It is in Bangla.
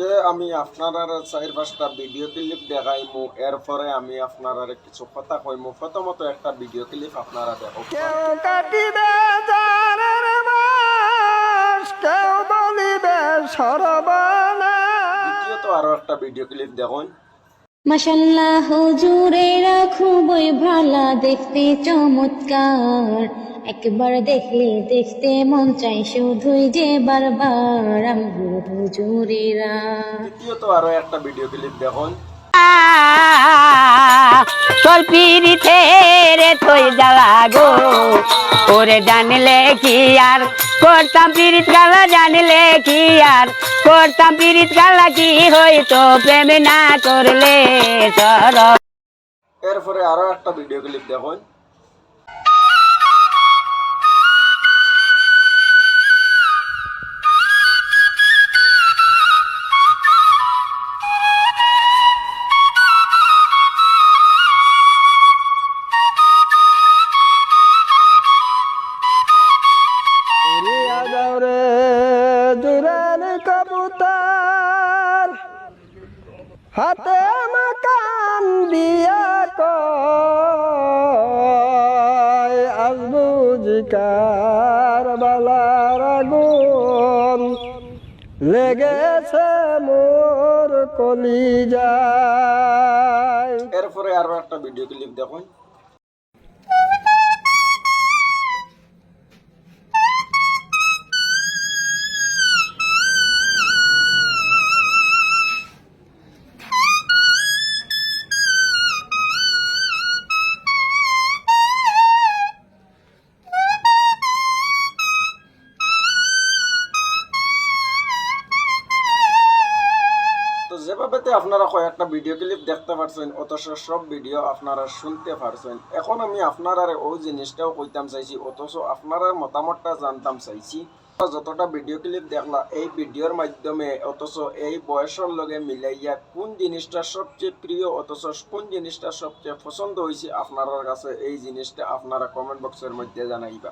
আজকে আমি আপনার চার পাঁচটা ভিডিও ক্লিপ দেখাইমু এরপরে আমি আপনার কিছু কথা কইমু। প্রথমত একটা ভিডিও ক্লিপ আপনারা দেখো। কেউ কাটিবে জারের বাস কেউ বলিবে সরবনা দ্বিতীয়ত আরও একটা ভিডিও ক্লিপ দেখুন মাশাল্লাহ হুজুরেরা খুবই ভালা দেখতে চমৎকার। একবার দেখলে দেখতে মন চাই শুধুই যে বারবার। আমগুলো হুজুরেরা। তৃতীয়ত আরও একটা ভিডিও ক্লিপ দেখুন। তোর পিড়িতে রে থই জ্বালা গো। ওরে জানলে কি আর? করতাম পিরিত গালা জানলে কি আর? করতাম পিরিত গালা কি হইতো? প্রেম না করলে সর এরপরে আরও একটা ভিডিও ক্লিপ দেখুন। কবুতর হাতে মাকান দিয়া কয় আসবু জিকার বালার আগুন লেগেছে মোর কলি যায় এরপরে আরও একটা ভিডিও ক্লিপ দেখুন। তো যেভাবেতে আপনারা কয়েকটা ভিডিও ক্লিপ দেখতে পারছেন, অথচ সব ভিডিও আপনারা শুনতে পারছেন। এখন আমি আপনারা ও জিনিসটাও কইতাম চাইছি, অথচ আপনারা মতামতটা জানতাম চাইছি। যতটা ভিডিও ক্লিপ দেখলা, এই ভিডিওর মাধ্যমে, অথচ এই বয়সের লগে মিলাইয়া কোন জিনিসটা সবচেয়ে প্রিয়, অথচ কোন জিনিসটা সবচেয়ে পছন্দ হয়েছে আপনার কাছে এই জিনিসটা আপনারা কমেন্ট বক্সের মধ্যে জানাইবা।